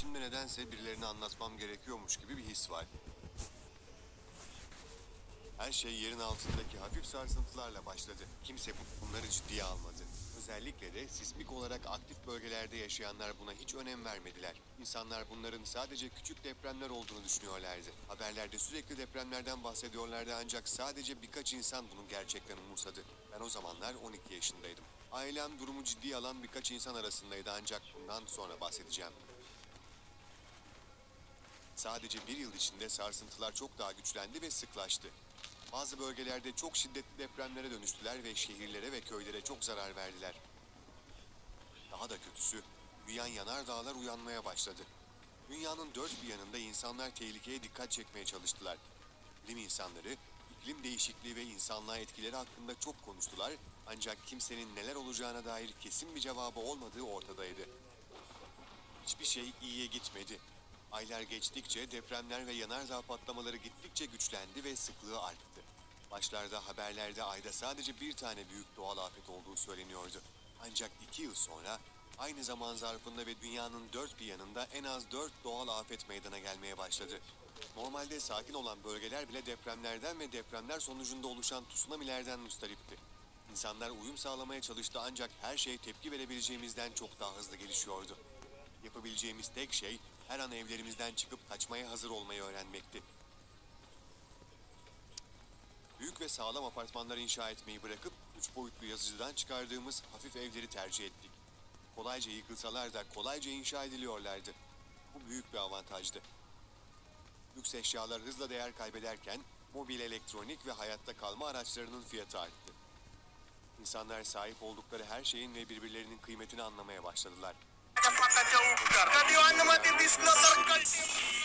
İçimde nedense birilerine anlatmam gerekiyormuş gibi bir his var. Her şey yerin altındaki hafif sarsıntılarla başladı. Kimse bu- bunları ciddiye almadı. Özellikle de sismik olarak aktif bölgelerde yaşayanlar buna hiç önem vermediler. İnsanlar bunların sadece küçük depremler olduğunu düşünüyorlardı. Haberlerde sürekli depremlerden bahsediyorlardı ancak sadece birkaç insan bunu gerçekten umursadı. Ben o zamanlar 12 yaşındaydım. Ailem durumu ciddiye alan birkaç insan arasındaydı ancak bundan sonra bahsedeceğim. Sadece bir yıl içinde sarsıntılar çok daha güçlendi ve sıklaştı. Bazı bölgelerde çok şiddetli depremlere dönüştüler ve şehirlere ve köylere çok zarar verdiler. Daha da kötüsü, büyüyen yanardağlar uyanmaya başladı. Dünyanın dört bir yanında insanlar tehlikeye dikkat çekmeye çalıştılar. Bilim insanları, iklim değişikliği ve insanlığa etkileri hakkında çok konuştular ancak kimsenin neler olacağına dair kesin bir cevabı olmadığı ortadaydı. Hiçbir şey iyiye gitmedi. Aylar geçtikçe depremler ve yanardağ patlamaları gittikçe güçlendi ve sıklığı arttı. Başlarda haberlerde ayda sadece bir tane büyük doğal afet olduğu söyleniyordu. Ancak iki yıl sonra aynı zaman zarfında ve dünyanın dört bir yanında en az dört doğal afet meydana gelmeye başladı. Normalde sakin olan bölgeler bile depremlerden ve depremler sonucunda oluşan tsunamilerden müstaripti. İnsanlar uyum sağlamaya çalıştı ancak her şey tepki verebileceğimizden çok daha hızlı gelişiyordu. Yapabileceğimiz tek şey her an evlerimizden çıkıp kaçmaya hazır olmayı öğrenmekti. Büyük ve sağlam apartmanlar inşa etmeyi bırakıp üç boyutlu yazıcıdan çıkardığımız hafif evleri tercih ettik. Kolayca yıkılsalar da kolayca inşa ediliyorlardı. Bu büyük bir avantajdı. Lüks eşyalar hızla değer kaybederken mobil elektronik ve hayatta kalma araçlarının fiyatı arttı. İnsanlar sahip oldukları her şeyin ve birbirlerinin kıymetini anlamaya başladılar. कपाटाच्या उपचार कधी अनुमती दिसलं तर कळते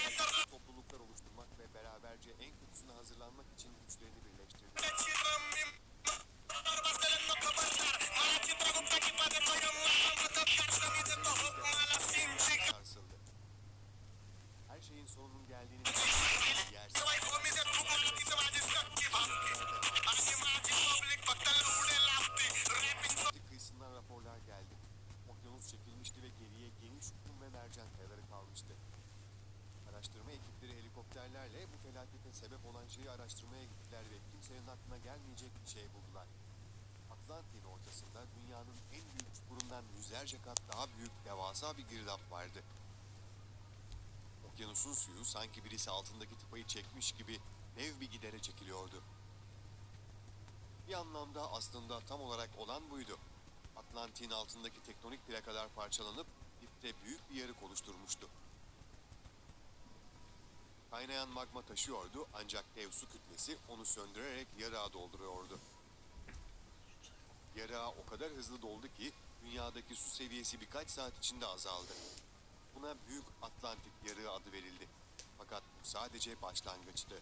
Çekilmişti ve geriye geniş kum ve mercan kayaları kalmıştı. Araştırma ekipleri helikopterlerle bu felakete sebep olan şeyi araştırmaya gittiler ve kimsenin aklına gelmeyecek bir şey buldular. Atlantik'in ortasında dünyanın en büyük çukurundan yüzlerce kat daha büyük devasa bir girdap vardı. Okyanusun suyu sanki birisi altındaki tıpayı çekmiş gibi dev bir gidere çekiliyordu. Bir anlamda aslında tam olarak olan buydu. Atlantik'in altındaki tektonik plakalar parçalanıp dipte büyük bir yarık oluşturmuştu. Kaynayan magma taşıyordu ancak dev su kütlesi onu söndürerek yarığa dolduruyordu. Yarığa o kadar hızlı doldu ki dünyadaki su seviyesi birkaç saat içinde azaldı. Buna Büyük Atlantik Yarığı adı verildi. Fakat bu sadece başlangıçtı.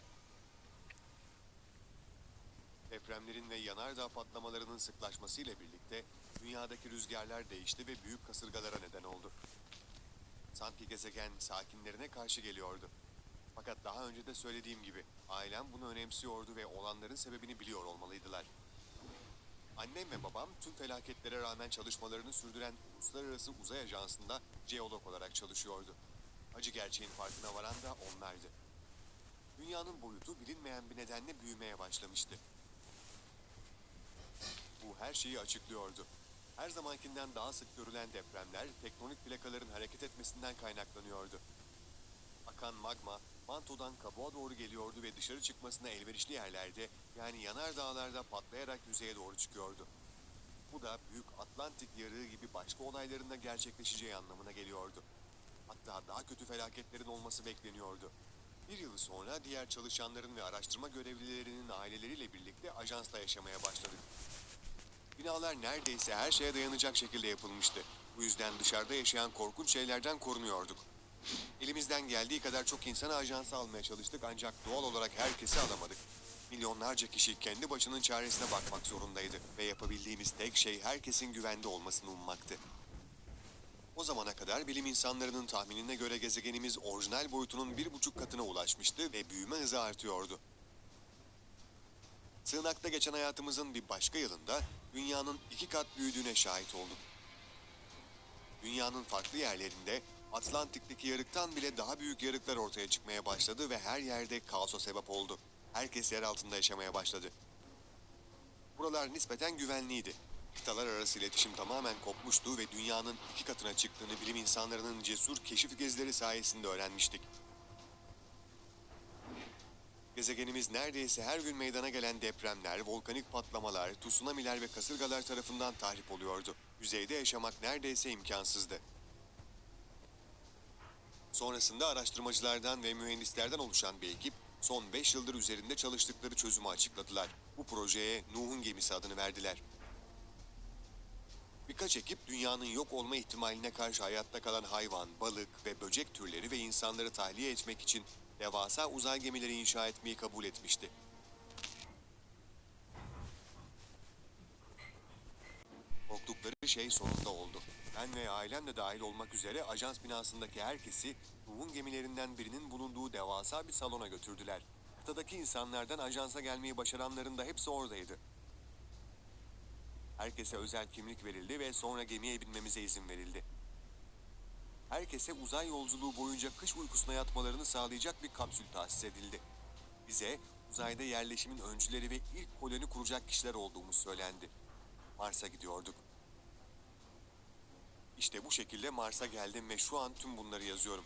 Depremlerin ve yanardağ patlamalarının sıklaşmasıyla birlikte dünyadaki rüzgarlar değişti ve büyük kasırgalara neden oldu. Sanki gezegen sakinlerine karşı geliyordu. Fakat daha önce de söylediğim gibi ailem bunu önemsiyordu ve olanların sebebini biliyor olmalıydılar. Annem ve babam tüm felaketlere rağmen çalışmalarını sürdüren Uluslararası Uzay Ajansı'nda jeolog olarak çalışıyordu. Acı gerçeğin farkına varan da onlardı. Dünyanın boyutu bilinmeyen bir nedenle büyümeye başlamıştı. Bu her şeyi açıklıyordu. Her zamankinden daha sık görülen depremler tektonik plakaların hareket etmesinden kaynaklanıyordu. Akan magma mantodan kabuğa doğru geliyordu ve dışarı çıkmasına elverişli yerlerde yani yanar dağlarda patlayarak yüzeye doğru çıkıyordu. Bu da Büyük Atlantik Yarığı gibi başka olayların da gerçekleşeceği anlamına geliyordu. Hatta daha kötü felaketlerin olması bekleniyordu. Bir yıl sonra diğer çalışanların ve araştırma görevlilerinin aileleriyle birlikte ajansla yaşamaya başladık. Binalar neredeyse her şeye dayanacak şekilde yapılmıştı. Bu yüzden dışarıda yaşayan korkunç şeylerden korunuyorduk. Elimizden geldiği kadar çok insanı ajansa almaya çalıştık ancak doğal olarak herkesi alamadık. Milyonlarca kişi kendi başının çaresine bakmak zorundaydı ve yapabildiğimiz tek şey herkesin güvende olmasını ummaktı. O zamana kadar bilim insanlarının tahminine göre gezegenimiz orijinal boyutunun bir buçuk katına ulaşmıştı ve büyüme hızı artıyordu. Sığınakta geçen hayatımızın bir başka yılında dünyanın iki kat büyüdüğüne şahit olduk. Dünyanın farklı yerlerinde Atlantik'teki yarıktan bile daha büyük yarıklar ortaya çıkmaya başladı ve her yerde kaosa sebep oldu. Herkes yer altında yaşamaya başladı. Buralar nispeten güvenliydi. Kıtalar arası iletişim tamamen kopmuştu ve dünyanın iki katına çıktığını bilim insanlarının cesur keşif gezileri sayesinde öğrenmiştik. Gezegenimiz neredeyse her gün meydana gelen depremler, volkanik patlamalar, tsunamiler ve kasırgalar tarafından tahrip oluyordu. Yüzeyde yaşamak neredeyse imkansızdı. Sonrasında araştırmacılardan ve mühendislerden oluşan bir ekip son 5 yıldır üzerinde çalıştıkları çözümü açıkladılar. Bu projeye Nuh'un gemisi adını verdiler. Birkaç ekip dünyanın yok olma ihtimaline karşı hayatta kalan hayvan, balık ve böcek türleri ve insanları tahliye etmek için devasa uzay gemileri inşa etmeyi kabul etmişti. Korktukları şey sonunda oldu. Ben ve ailem de dahil olmak üzere ajans binasındaki herkesi Nuh'un gemilerinden birinin bulunduğu devasa bir salona götürdüler. Kıtadaki insanlardan ajansa gelmeyi başaranların da hepsi oradaydı. Herkese özel kimlik verildi ve sonra gemiye binmemize izin verildi. Herkese uzay yolculuğu boyunca kış uykusuna yatmalarını sağlayacak bir kapsül tahsis edildi. Bize uzayda yerleşimin öncüleri ve ilk koloni kuracak kişiler olduğumuz söylendi. Mars'a gidiyorduk. İşte bu şekilde Mars'a geldim ve şu an tüm bunları yazıyorum.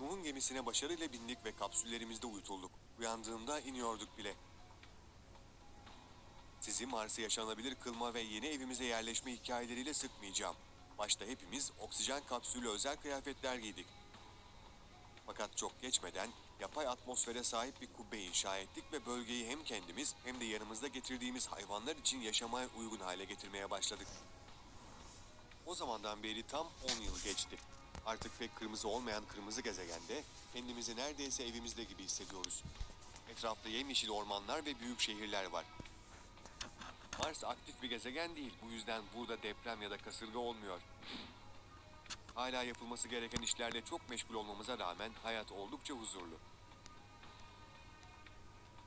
Nuh'un gemisine başarıyla bindik ve kapsüllerimizde uyutulduk. Uyandığımda iniyorduk bile. Sizi Mars'ı yaşanabilir kılma ve yeni evimize yerleşme hikayeleriyle sıkmayacağım. Başta hepimiz oksijen kapsülü özel kıyafetler giydik. Fakat çok geçmeden yapay atmosfere sahip bir kubbe inşa ettik ve bölgeyi hem kendimiz hem de yanımızda getirdiğimiz hayvanlar için yaşamaya uygun hale getirmeye başladık. O zamandan beri tam 10 yıl geçti. Artık pek kırmızı olmayan kırmızı gezegende kendimizi neredeyse evimizde gibi hissediyoruz. Etrafta yemyeşil ormanlar ve büyük şehirler var. Mars aktif bir gezegen değil. Bu yüzden burada deprem ya da kasırga olmuyor. Hala yapılması gereken işlerle çok meşgul olmamıza rağmen hayat oldukça huzurlu.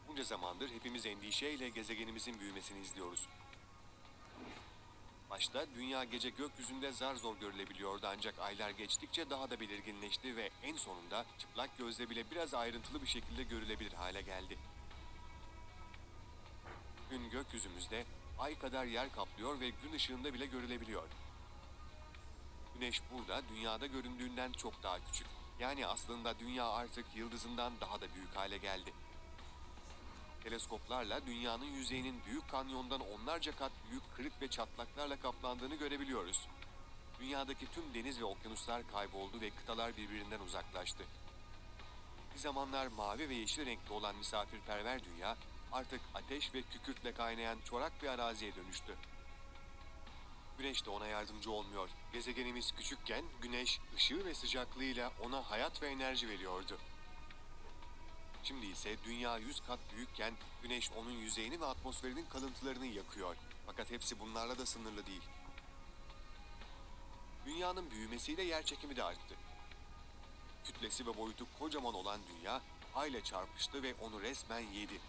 Bunca zamandır hepimiz endişeyle gezegenimizin büyümesini izliyoruz. Başta dünya gece gökyüzünde zar zor görülebiliyordu ancak aylar geçtikçe daha da belirginleşti ve en sonunda çıplak gözle bile biraz ayrıntılı bir şekilde görülebilir hale geldi. Gün gökyüzümüzde ay kadar yer kaplıyor ve gün ışığında bile görülebiliyor. Güneş burada dünyada göründüğünden çok daha küçük. Yani aslında dünya artık yıldızından daha da büyük hale geldi. Teleskoplarla dünyanın yüzeyinin büyük kanyondan onlarca kat büyük kırık ve çatlaklarla kaplandığını görebiliyoruz. Dünyadaki tüm deniz ve okyanuslar kayboldu ve kıtalar birbirinden uzaklaştı. Bir zamanlar mavi ve yeşil renkli olan misafirperver dünya artık ateş ve kükürtle kaynayan çorak bir araziye dönüştü. Güneş de ona yardımcı olmuyor. Gezegenimiz küçükken güneş ışığı ve sıcaklığıyla ona hayat ve enerji veriyordu. Şimdi ise dünya 100 kat büyükken güneş onun yüzeyini ve atmosferinin kalıntılarını yakıyor. Fakat hepsi bunlarla da sınırlı değil. Dünyanın büyümesiyle yer çekimi de arttı. Kütlesi ve boyutu kocaman olan dünya ayla çarpıştı ve onu resmen yedi.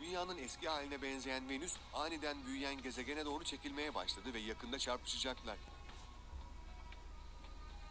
Dünyanın eski haline benzeyen Venüs aniden büyüyen gezegene doğru çekilmeye başladı ve yakında çarpışacaklar.